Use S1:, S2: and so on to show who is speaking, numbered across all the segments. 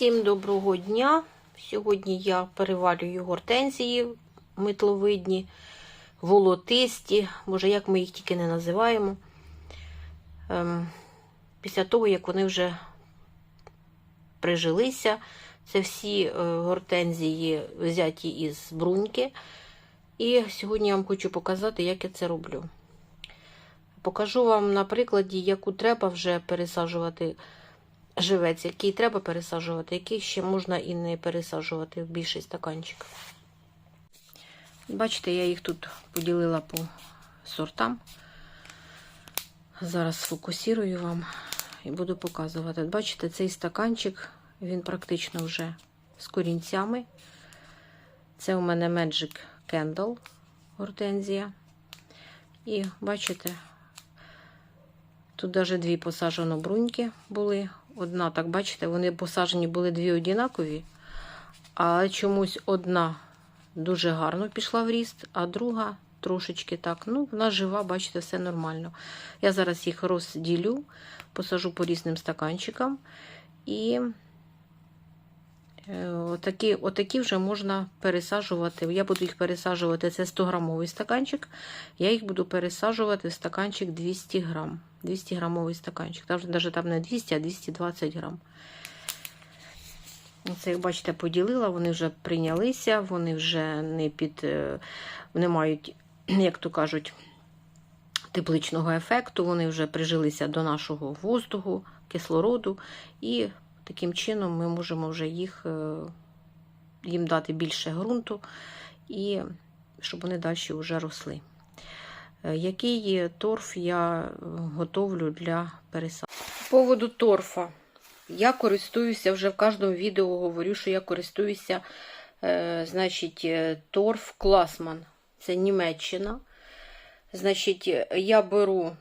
S1: Всім доброго дня! Сьогодні я перевалюю гортензії митловидні, волотисті, може, як ми їх тільки не називаємо. Ем, після того, як вони вже прижилися, це всі е, гортензії взяті із бруньки. І сьогодні я вам хочу показати, як я це роблю. Покажу вам на прикладі, яку треба вже пересаджувати живець, який треба пересаджувати, який ще можна і не пересаджувати в більший стаканчик. Бачите, я їх тут поділила по сортам. Зараз сфокусірую вам і буду показувати. Бачите, цей стаканчик, він практично вже з корінцями. Це у мене Magic Candle гортензія. І бачите, тут навіть дві посаджено бруньки були. Одна, так бачите, вони посаджені були дві однакові, але чомусь одна дуже гарно пішла в ріст, а друга трошечки так. Ну, вона жива, бачите, все нормально. Я зараз їх розділю, посажу по різним стаканчикам. І отакі, отакі вже можна пересаджувати. Я буду їх пересаджувати, це 100-грамовий стаканчик. Я їх буду пересаджувати в стаканчик 200 грам. 200 грамовий стаканчик. Там навіть там не 200, а 220 грам. Це, як бачите, поділила, вони вже прийнялися, вони вже не під, не мають, як то кажуть, тепличного ефекту, вони вже прижилися до нашого воздуху, кислороду, і таким чином ми можемо вже їх, їм дати більше ґрунту, і щоб вони далі вже росли. Який торф я готовлю для пересадки? По поводу торфа. Я користуюся вже в кожному відео говорю, що я користуюся е, значить, торф Класман. Це Німеччина. Значить, я беру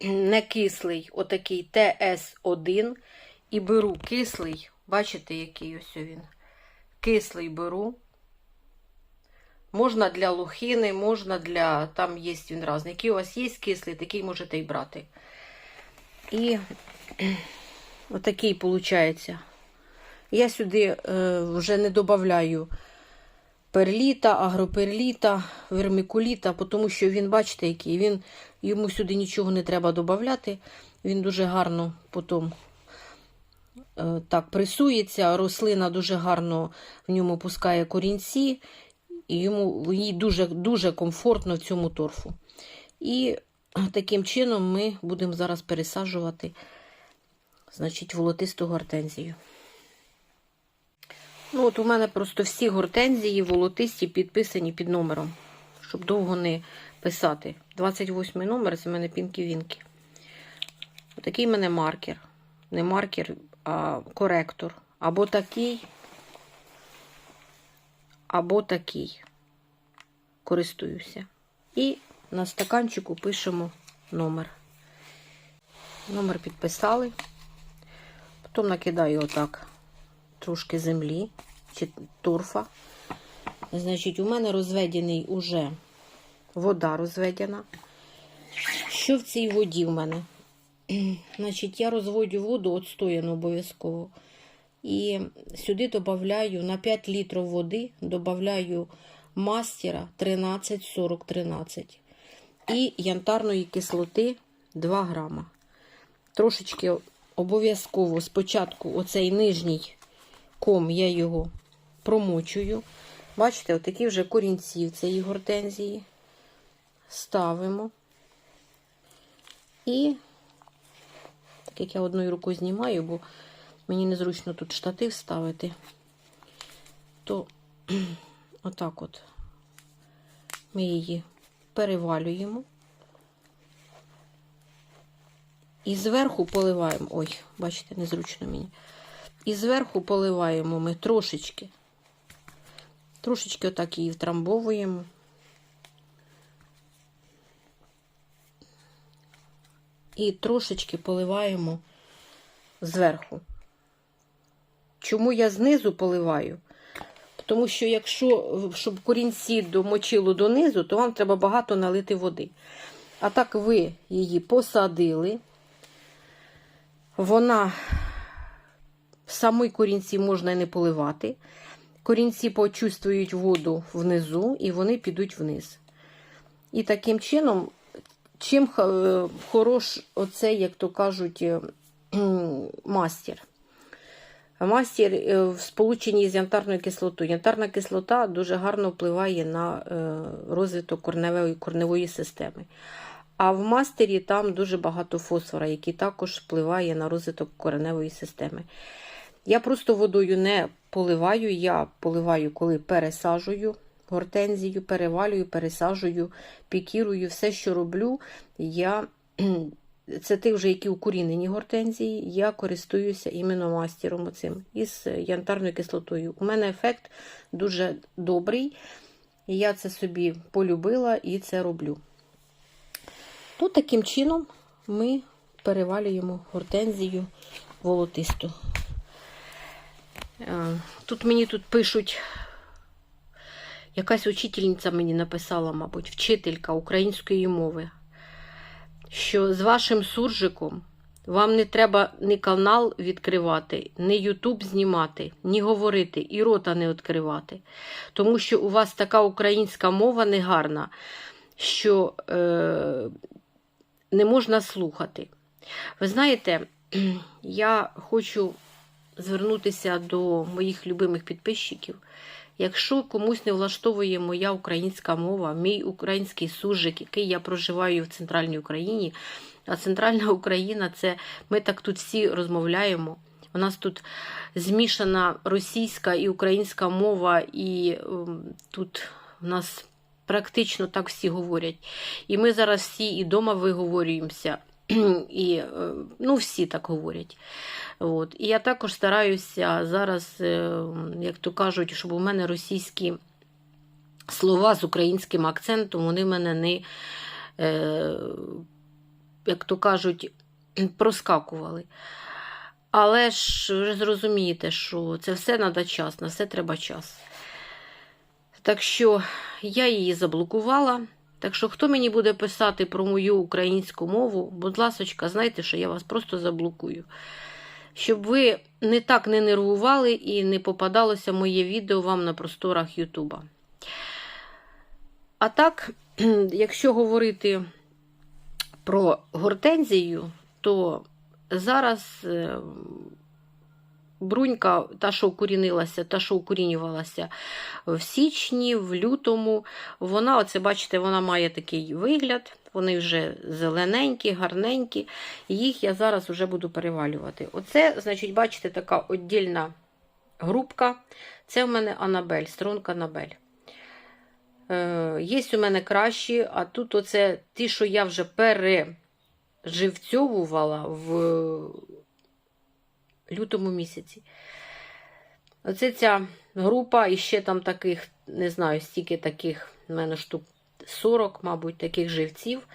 S1: не кислий, отакий ТС1. І беру кислий, бачите, який ось він. Кислий беру. Можна для лохини, можна для. Там є він різний. Який у вас є кислий, такий можете і брати. І отакий виходить. Я сюди е, вже не додаю перліта, агроперліта, вермикуліта, тому що він, бачите, який він, йому сюди нічого не треба додати. Він дуже гарно потім так пресується. Рослина дуже гарно в ньому пускає корінці. І йому їй дуже дуже комфортно в цьому торфу. І таким чином ми будемо зараз пересаджувати значить, волотисту гортензію. Ну, от У мене просто всі гортензії волотисті підписані під номером, щоб довго не писати. 28 номер це в мене пінки-вінки. Отакий в мене маркер. Не маркер, коректор. Або такий або такий. Користуюся. І на стаканчику пишемо номер. Номер підписали. Потім накидаю отак трошки землі чи торфа. Значить, у мене розведений уже вода розведена. Що в цій воді в мене? Значить, я розводю воду отстояну обов'язково. І сюди додаю на 5 літрів води, додаю мастера 13-40-13 і янтарної кислоти 2 грама. Трошечки обов'язково спочатку оцей нижній ком я його промочую. Бачите, отакі вже корінці в цієї гортензії. Ставимо. І, як я одною рукою знімаю, бо мені незручно тут штатив ставити, то отак от ми її перевалюємо. І зверху поливаємо, ой, бачите, незручно мені. І зверху поливаємо ми трошечки, трошечки отак її втрамбовуємо. І трошечки поливаємо зверху. Чому я знизу поливаю? Тому що, якщо щоб корінці домочило донизу, то вам треба багато налити води. А так ви її посадили, вона в самій корінці можна і не поливати. Корінці почувствують воду внизу і вони підуть вниз. І таким чином, чим х- хорош оцей, як то кажуть, е, мастер. Мастер е, в сполученні з янтарною кислотою. Янтарна кислота дуже гарно впливає на е, розвиток корневої, корневої системи. А в мастері там дуже багато фосфора, який також впливає на розвиток кореневої системи. Я просто водою не поливаю, я поливаю, коли пересаджую гортензію, перевалюю, пересаджую, пікірую, все, що роблю, я це ті вже, які укорінені гортензії, я користуюся іменно мастером оцим із янтарною кислотою. У мене ефект дуже добрий. Я це собі полюбила і це роблю. То таким чином ми перевалюємо гортензію волотисту. Е, Тут мені тут пишуть, якась учительниця мені написала, мабуть, вчителька української мови що з вашим суржиком вам не треба ні канал відкривати, ні Ютуб знімати, ні говорити, і рота не відкривати. Тому що у вас така українська мова негарна, що е, не можна слухати. Ви знаєте, я хочу звернутися до моїх любимих підписчиків. Якщо комусь не влаштовує моя українська мова, мій український суржик, який я проживаю в центральній Україні, а центральна Україна це ми так тут всі розмовляємо. У нас тут змішана російська і українська мова, і ем, тут у нас практично так всі говорять. І ми зараз всі і вдома виговорюємося, і е, ну, всі так говорять. От. І я також стараюся зараз, е, як то кажуть, щоб у мене російські слова з українським акцентом, вони мене не, е, як то кажуть, проскакували. Але ж ви зрозумієте, що це все треба час, на все треба час. Так що я її заблокувала. Так що, хто мені буде писати про мою українську мову, будь ласочка, знайте, що я вас просто заблокую. Щоб ви не так не нервували і не попадалося моє відео вам на просторах Ютуба. А так, якщо говорити про гортензію, то зараз е, брунька, та, що укорінилася, та, що укорінювалася в січні, в лютому, вона, оце бачите, вона має такий вигляд. Вони вже зелененькі, гарненькі. Їх я зараз вже буду перевалювати. Оце, значить, бачите, така віддільна грубка. Це в мене Анабель, струнка Анабель. Е, Є у мене кращі, а тут оце ті, що я вже переживцьовувала в лютому місяці. Оце ця група, і ще там таких, не знаю, стільки таких, в мене штук 40, мабуть, таких живців.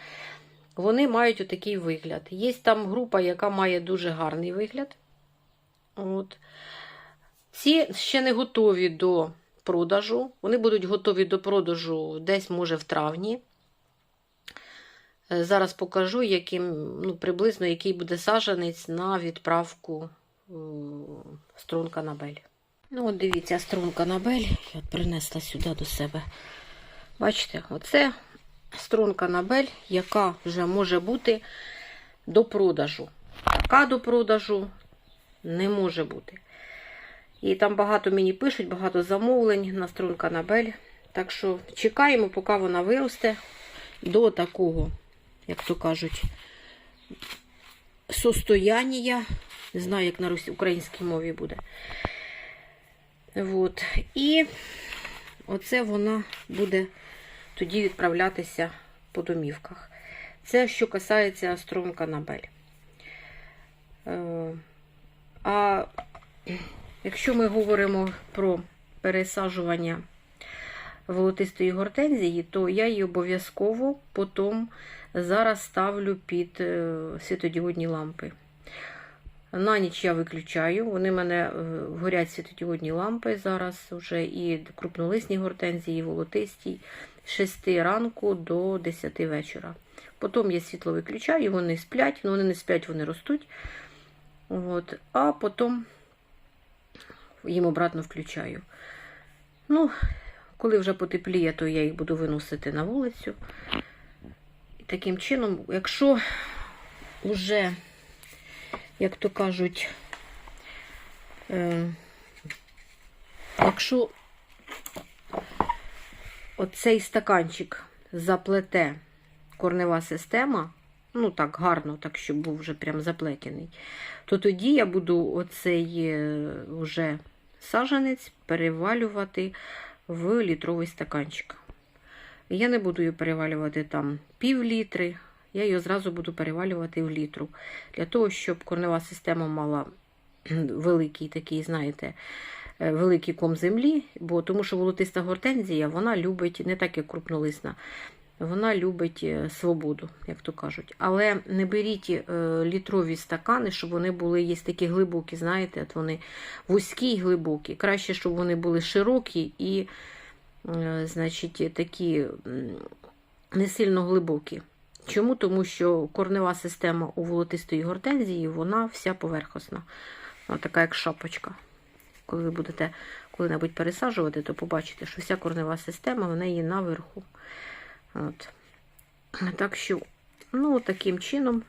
S1: Вони мають отакий вигляд. Є там група, яка має дуже гарний вигляд. От. Ці ще не готові до продажу. Вони будуть готові до продажу десь, може, в травні. Е, Зараз покажу, яким, ну, приблизно який буде сажанець на відправку струнка Набель. Ну, от дивіться, струнка Набель. Я принесла сюди до себе. Бачите, оце струнка Набель, яка вже може бути до продажу. Така до продажу не може бути. І там багато мені пишуть, багато замовлень на струнка Набель. Так що чекаємо, поки вона виросте до такого, як то кажуть, состояння. Не знаю, як на рус- українській мові буде. От. І оце вона буде тоді відправлятися по домівках. Це що касається струнка Набель. Е, А якщо ми говоримо про пересаджування волотистої гортензії, то я її обов'язково потім зараз ставлю під е, світодіодні лампи. На ніч я виключаю, вони в мене е, горять світодіодні лампи зараз вже і крупнолисні гортензії, і волотисті з 6 ранку до 10 вечора. Потім я світло виключаю, вони сплять, ну вони не сплять, вони ростуть. От. А потім їм обратно включаю. Ну, коли вже потепліє, то я їх буду виносити на вулицю. І таким чином, якщо вже, як то кажуть, е, якщо оцей стаканчик заплете корнева система, ну так гарно, так щоб був вже прям заплетений, то тоді я буду оцей е, вже сажанець перевалювати в літровий стаканчик. Я не буду її перевалювати там пів літри, я її зразу буду перевалювати в літру. Для того, щоб корнева система мала великий такий, знаєте, е, великий ком землі, бо тому що волотиста гортензія, вона любить, не так як крупнолисна, вона любить е, свободу, як то кажуть. Але не беріть е, літрові стакани, щоб вони були є такі глибокі, знаєте, от вони вузькі і глибокі. Краще, щоб вони були широкі і, значить, такі не сильно глибокі. Чому? Тому що корнева система у волотистої гортензії, вона вся поверхосна. Вона така, як шапочка. Коли ви будете коли-небудь пересаджувати, то побачите, що вся корнева система в неї наверху. От. Так що, ну, таким чином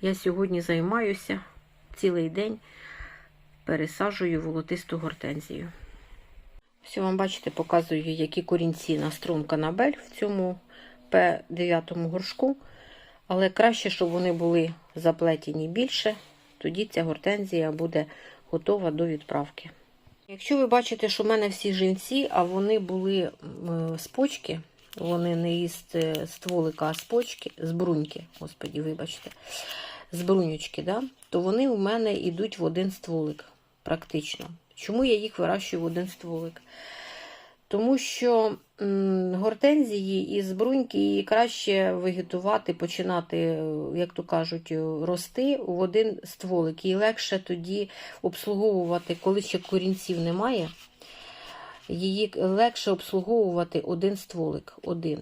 S1: я сьогодні займаюся цілий день, пересаджую волотисту гортензію. Я вам бачите, показую, які корінці на струн канабель в цьому П9 горшку. Але краще, щоб вони були заплетені більше, тоді ця гортензія буде готова до відправки. Якщо ви бачите, що в мене всі жінці, а вони були з почки, вони не із е, стволика, а з почки, з бруньки, господі, вибачте, з брунючки, да? то вони у мене йдуть в один стволик, практично. Чому я їх вирощую в один стволик? Тому що гортензії із бруньки її краще вегетувати, починати, е, як то кажуть, е, рости в один стволик. І легше тоді обслуговувати, коли ще корінців немає, її легше обслуговувати один стволик. один.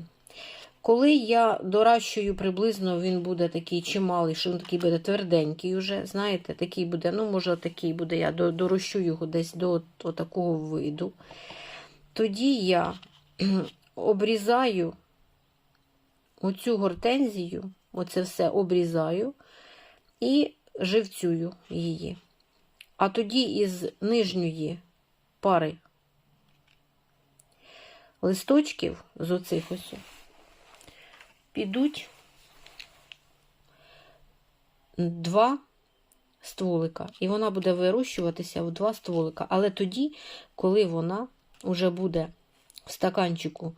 S1: Коли я доращую приблизно, він буде такий чималий, що він такий буде тверденький вже, знаєте, такий буде, ну, може, такий буде, я дорощу його десь до такого виду. Тоді я обрізаю оцю гортензію, оце все обрізаю і живцюю її. А тоді із нижньої пари листочків з оцих ось підуть два стволика. І вона буде вирощуватися в два стволика. Але тоді, коли вона вже буде в стаканчику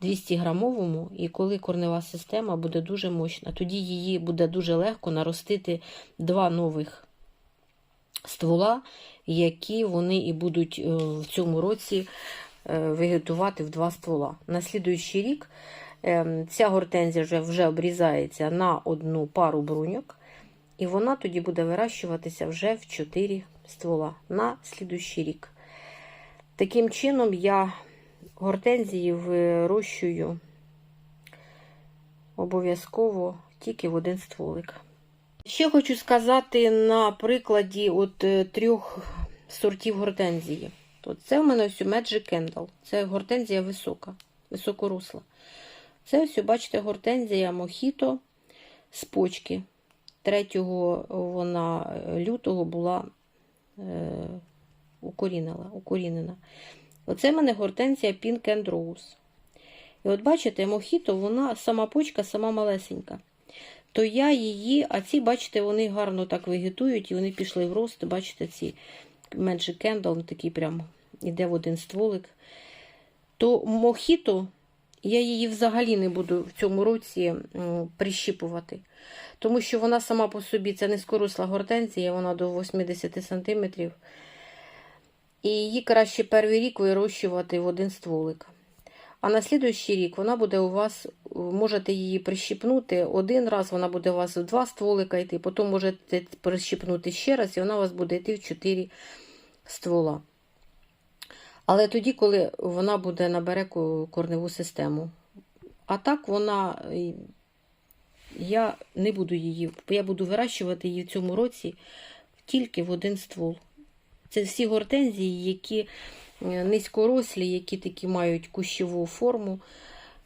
S1: 200 грамовому, і коли корнева система буде дуже мощна, тоді її буде дуже легко наростити два нових ствола, які вони і будуть е, в цьому році е, вегетувати в два ствола. На слідуючий рік е, ця гортензія вже, вже обрізається на одну пару бруньок, і вона тоді буде вирощуватися вже в 4 ствола на слідуючий рік. Таким чином я гортензії вирощую обов'язково тільки в один стволик. Ще хочу сказати на прикладі от е, трьох сортів гортензії. От це в мене ось Magic Candle. Це гортензія висока, високорусла. Це ось, бачите, гортензія Мохіто з почки. 3 вона е, лютого була е, укорінена. укорінена. Оце в мене гортензія Pink and Rose. І от бачите, мохіто, вона сама почка, сама малесенька. То я її, а ці, бачите, вони гарно так вегетують, і вони пішли в рост. Бачите, ці Magic Candle, такий прям іде в один стволик. То мохіто, я її взагалі не буду в цьому році прищіпувати. Тому що вона сама по собі, це не низькоросла гортензія, вона до 80 см. І її краще перший рік вирощувати в один стволик. А на слідуючий рік вона буде у вас, можете її прищіпнути один раз, вона буде у вас в два стволика йти, потім можете прищіпнути ще раз, і вона у вас буде йти в чотири ствола. Але тоді, коли вона буде набере корневу систему. А так вона, я не буду її, я буду вирощувати її в цьому році тільки в один ствол. Це всі гортензії, які е, низькорослі, які такі мають кущову форму.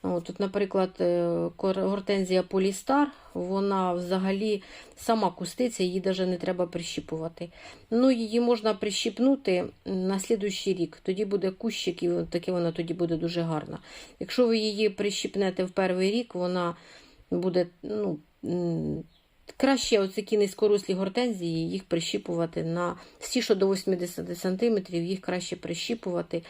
S1: Тут, наприклад, е, гортензія Полістар, вона взагалі сама куститься, її навіть не треба прищіпувати. Ну, її можна прищіпнути на слідуючий рік. Тоді буде кущик, і таке вона тоді буде дуже гарна. Якщо ви її прищіпнете в перший рік, вона буде ну, краще оці низькорослі гортензії, їх прищіпувати на всі, що до 80 см, їх краще прищіпувати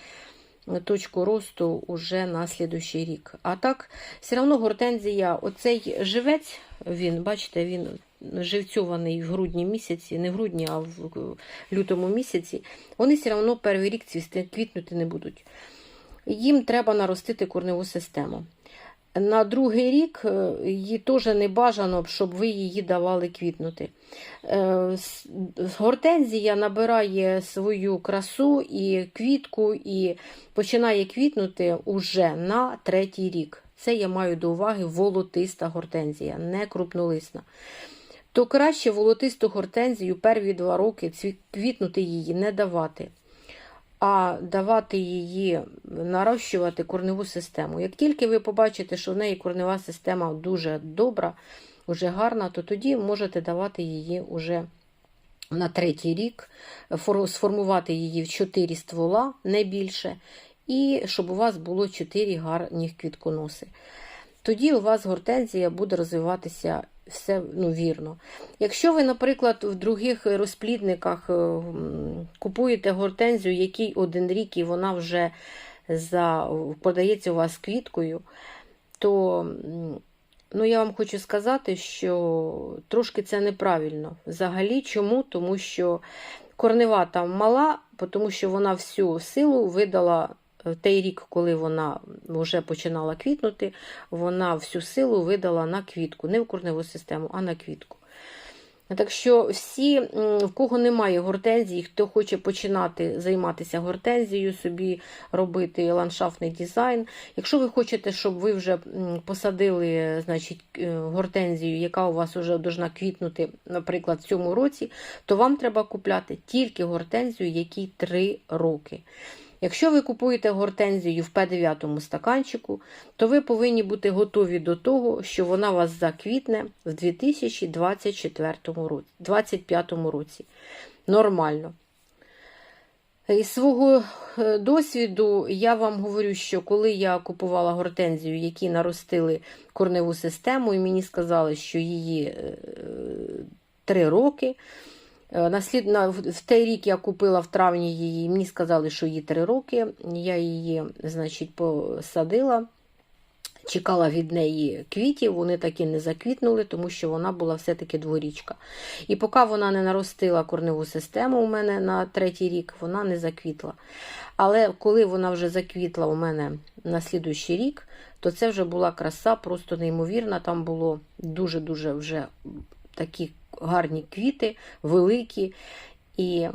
S1: точку росту уже на слідуючий рік. А так, все одно гортензія, оцей живець, він, бачите, він живцьований в грудні місяці, не в грудні, а в лютому місяці, вони все одно перший рік цвісти, квітнути не будуть. Їм треба наростити корневу систему. На другий рік е, їй теж не бажано, щоб ви її давали квітнути. Е, Гортензія набирає свою красу і квітку, і починає квітнути уже на третій рік. Це я маю до уваги волотиста гортензія, не крупнолисна. То краще волотисту гортензію перві два роки квітнути її не давати а давати її нарощувати корневу систему. Як тільки ви побачите, що в неї корнева система дуже добра, вже гарна, то тоді можете давати її уже на третій рік, сформувати її в 4 ствола, не більше, і щоб у вас було 4 гарні квітконоси. Тоді у вас гортензія буде розвиватися все ну, вірно. Якщо ви, наприклад, в других розплідниках е, купуєте гортензію, який один рік і вона вже за, подається у вас квіткою, то ну, я вам хочу сказати, що трошки це неправильно. Взагалі, чому? Тому що корнева там мала, тому що вона всю силу видала в той рік, коли вона вже починала квітнути, вона всю силу видала на квітку, не в корневу систему, а на квітку. Так що всі, в кого немає гортензії, хто хоче починати займатися гортензією, собі робити ландшафтний дизайн. Якщо ви хочете, щоб ви вже посадили значить, е, гортензію, яка у вас вже должна квітнути, наприклад, в цьому році, то вам треба купляти тільки гортензію, якій 3 роки. Якщо ви купуєте гортензію в П9 стаканчику, то ви повинні бути готові до того, що вона вас заквітне в 2024 році, 2025 році. Нормально. Із свого е, досвіду я вам говорю, що коли я купувала гортензію, які наростили корневу систему, і мені сказали, що її е, три роки. Е, На слід, на, в той рік я купила в травні її, мені сказали, що їй три роки. Я її, значить, посадила, чекала від неї квітів, вони так не заквітнули, тому що вона була все-таки дворічка. І поки вона не наростила корневу систему у мене на третій рік, вона не заквітла. Але коли вона вже заквітла у мене на слідуючий рік, то це вже була краса просто неймовірна. Там було дуже-дуже вже такі гарні квіти, великі. І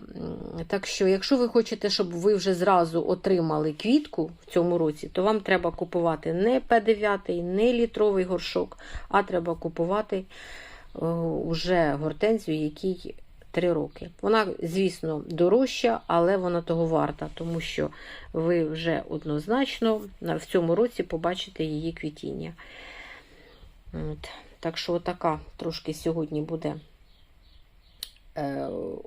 S1: так що, якщо ви хочете, щоб ви вже зразу отримали квітку в цьому році, то вам треба купувати не П9, не літровий горшок, а треба купувати е, уже гортензію, якій 3 роки. Вона, звісно, дорожча, але вона того варта, тому що ви вже однозначно в цьому році побачите її квітіння. От. Так що, така трошки сьогодні буде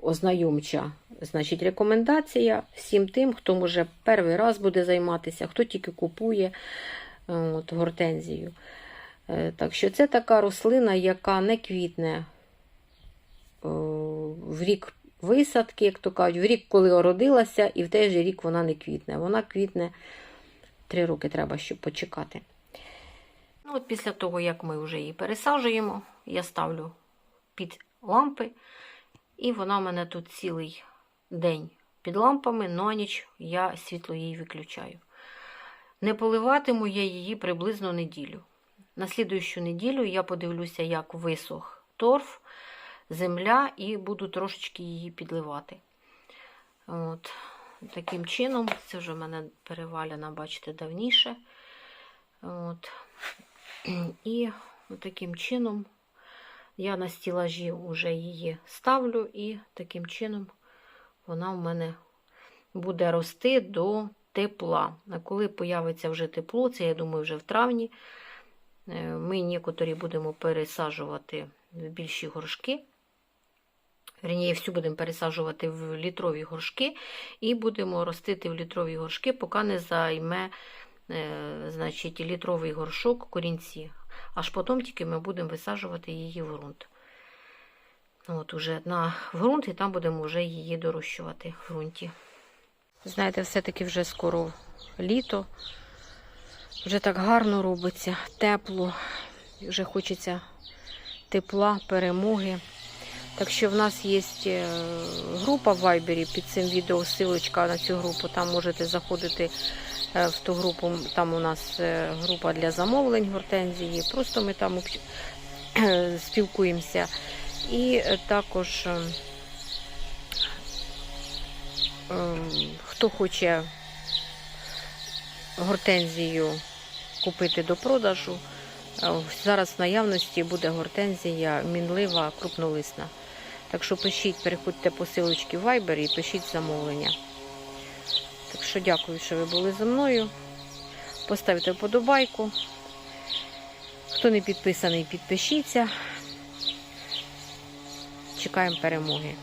S1: ознайомча значить, рекомендація всім тим, хто може перший раз буде займатися, хто тільки купує е, от, гортензію. Е, Так що це така рослина, яка не квітне е, в рік висадки, як то кажуть, в рік, коли ородилася, і в той же рік вона не квітне. Вона квітне три роки треба, щоб почекати. Ну, от після того, як ми вже її пересаджуємо, я ставлю під лампи, і вона в мене тут цілий день під лампами, на ніч я світло її виключаю. Не поливатиму я її приблизно неділю. На слідуючу неділю я подивлюся, як висох торф, земля, і буду трошечки її підливати. От. Таким чином, це вже в мене переваляна, бачите, давніше. От. І таким чином я на стілажі вже її ставлю, і таким чином вона в мене буде рости до тепла. А коли появиться вже тепло, це я думаю, вже в травні, е, ми некоторі будемо пересаджувати в більші горшки. Верніше, всю будемо пересаджувати в літрові горшки і будемо ростити в літрові горшки, поки не займе е, значить, літровий горшок корінці. Аж потім тільки ми будемо висаджувати її в ґрунт. От уже на ґрунт і там будемо вже її дорощувати в ґрунті. Знаєте, все-таки вже скоро літо. Вже так гарно робиться, тепло. Вже хочеться тепла, перемоги. Так що в нас є е, група в Вайбері під цим відео, ссылочка на цю групу. Там можете заходити в ту групу. Там у нас е, група для замовлень гортензії. Просто ми там е, спілкуємося. І е, також е, е, хто хоче гортензію купити до продажу, е, зараз в наявності буде гортензія мінлива, крупнолисна. Так що пишіть, переходьте по силочці Viber і пишіть замовлення. Так що дякую, що ви були зі мною. Поставте вподобайку. Хто не підписаний, підпишіться. Чекаємо перемоги.